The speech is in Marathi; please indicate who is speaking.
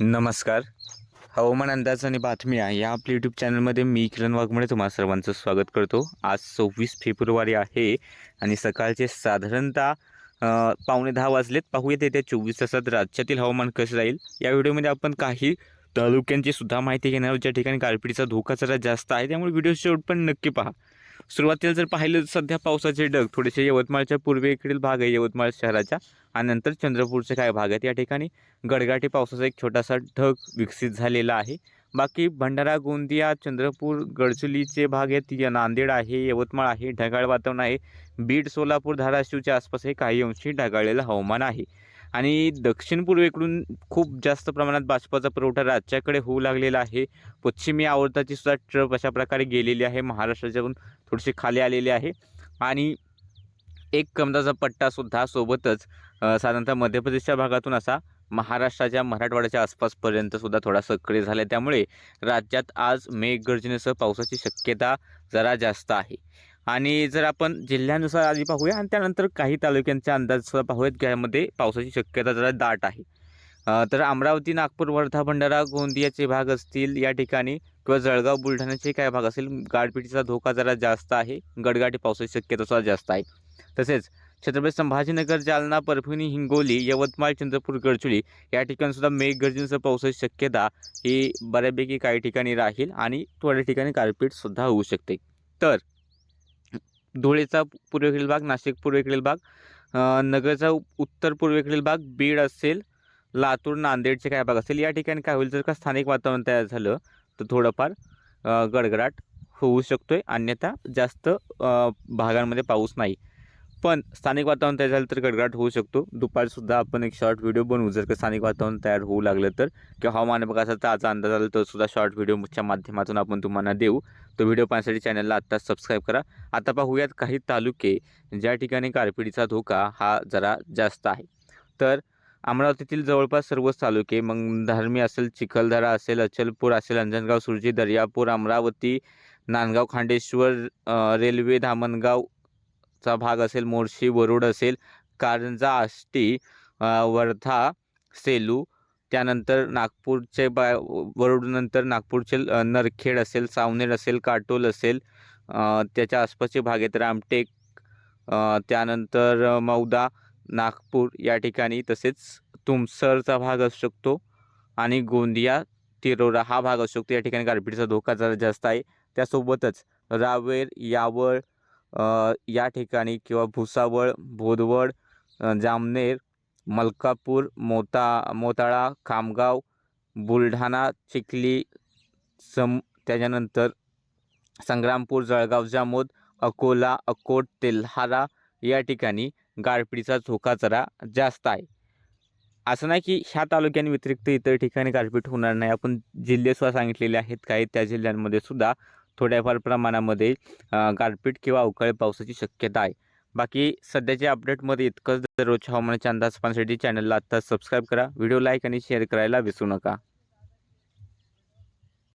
Speaker 1: नमस्कार. हवामान अंदाज आणि बातम्या या आपल्या यूट्यूब चॅनलमध्ये मी किरण वाघमोडे तुम्हा सर्वांचं स्वागत करतो. आज सव्वीस फेब्रुवारी आहे आणि सकाळचे साधारणतः पावणे दहा वाजलेत. पाहूयात येत्या चोवीस तासात राज्यातील हवामान कसं राहील. या व्हिडिओमध्ये आपण काही तालुक्यांची सुद्धा माहिती घेणार ज्या ठिकाणी गारपिटीचा धोका जरा जास्त आहे त्यामुळे व्हिडिओ शेवट पण नक्की पहा. सुरुवातीला जर पाहिलं सध्या पावसाचे ढग थोडेसे यवतमाळच्या पूर्वेकडील भाग आहे यवतमाळ शहराच्या आणि नंतर चंद्रपूरचे काय भाग आहेत. या ठिकाणी गडगाटी पावसाचा एक छोटासा ढग विकसित झालेला आहे. बाकी भंडारा गोंदिया चंद्रपूर गडचिरोलीचे भाग आहेत. या नांदेड आहे यवतमाळ आहे ढगाळ वातावरण आहे. बीड सोलापूर धाराशिवच्या आसपास हे काही अंशी ढगाळलेलं हवामान आहे. आणि दक्षिण पूर्वेकडून खूप जास्त प्रमाणात बाष्पाचा पुरवठा राज्याकडे होऊ लागलेला आहे. पश्चिमी आवर्ताची सुद्धा ट्रप अशा प्रकारे गेलेली आहे. महाराष्ट्राच्याहून थोडीशी खाली आलेली आहे. आणि एक कमदाचा पट्टासुद्धा सोबतच साधारणतः मध्य प्रदेशच्या भागातून असा महाराष्ट्राच्या मराठवाड्याच्या आसपासपर्यंतसुद्धा थोडा सक्रिय झाला आहे. त्यामुळे राज्यात आज मेघगर्जनेसह पावसाची शक्यता जरा जास्त आहे. आणि जर आपण जिल्ह्यानुसार आधी पाहूया आणि त्यानंतर काही तालुक्यांचा अंदाज सुद्धा पाहूयात ज्यामध्ये पावसाची शक्यता जरा दाट आहे. तर अमरावती नागपूर वर्धा भंडारा गोंदियाचे भाग असतील या ठिकाणी किंवा जळगाव बुलढाण्याचे काय भाग असेल गारपिटीचा धोका जरा जास्त आहे गडगाटी पावसाची शक्यता सुद्धा जास्त आहे. तसेच छत्रपती संभाजीनगर जालना परभणी हिंगोली यवतमाळ चंद्रपूर गडचुली या ठिकाणीसुद्धा मेघगर्जनेसह पावसाची शक्यता ही बऱ्यापैकी काही ठिकाणी राहील आणि थोड्या ठिकाणी गारपीटसुद्धा होऊ शकते. तर धुळेचा पूर्वेकडील भाग नाशिक पूर्वेकडील भाग नगरचा उत्तर पूर्वेकडील भाग बीड असेल लातूर नांदेडचे काय भाग असेल. या ठिकाणी काय होईल? जर का स्थानिक वातावरण तयार झालं तर थोडंफार गडगडाट होऊ शकतो आहे अन्यथा जास्त भागांमध्ये पाऊस नाही. पण स्थानिक वातावरण तयार झालं तर गडगडाट होऊ शकतो. दुपारसुद्धा आपण एक शॉर्ट व्हिडिओ बनवू. जर का स्थानिक वातावरण तयार होऊ लागलं तर. किंवा हवामान तर त्याचा अंदाज आला तर सुद्धा शॉर्ट व्हिडिओच्या माध्यमातून आपण तुम्हाला देऊ. तो व्हिडिओ पाहण्यासाठी चॅनलला आत्ताच सबस्क्राईब करा. आता पाहूयात काही तालुके ज्या ठिकाणी गारपिटीचा धोका हा जरा जास्त आहे. तर अमरावतीतील जवळपास सर्वच तालुके मग धर्मी असेल चिखलदरा असेल अचलपूर असेल अंजनगाव सुरजी दर्यापूर अमरावती नांदगाव खांडेश्वर रेल्वे धामणगाव चा भाग असेल मोर्शी वरुड असेल कारंजा आष्टी वर्धा सेलू त्यानंतर नागपूरचे बा वरुडनंतर नागपूरचे नरखेड असेल सावनेर असेल काटोल असेल त्याच्या आसपासचे भाग आहेत रामटेक त्यानंतर मौदा नागपूर या ठिकाणी तसेच तुमसरचा भाग असू शकतो आणि गोंदिया तिरोरा हा भाग असू शकतो. या ठिकाणी गारपीटीचा धोका जरा जास्त आहे. त्यासोबतच रावेर यावळ या ठिकाणी किंवा भुसावळ बोदवड जामनेर मलकापूर मोता मोताळा खामगाव बुलढाणा चिखली सम त्याच्यानंतर संग्रामपूर जळगाव जामोद अकोला अकोट तेल्हारा या ठिकाणी गारपिटीचा धोका जरा जास्त आहे. असं नाही की ह्या तालुक्यांव्यतिरिक्त इतर ठिकाणी गारपीट होणार नाही. आपण जिल्हेसुद्धा सांगितलेले आहेत. काही त्या जिल्ह्यांमध्ये सुद्धा थोड्याफार प्रमाणामध्ये गारपीट किंवा अवकाळी पावसाची शक्यता आहे. बाकी सध्याच्या अपडेटमध्ये इतकंच. दररोजच्या हवामानाच्या अंदाज पाहण्यासाठी चॅनलला आत्ता सबस्क्राईब करा. व्हिडिओ लाईक आणि शेअर करायला विसरू नका.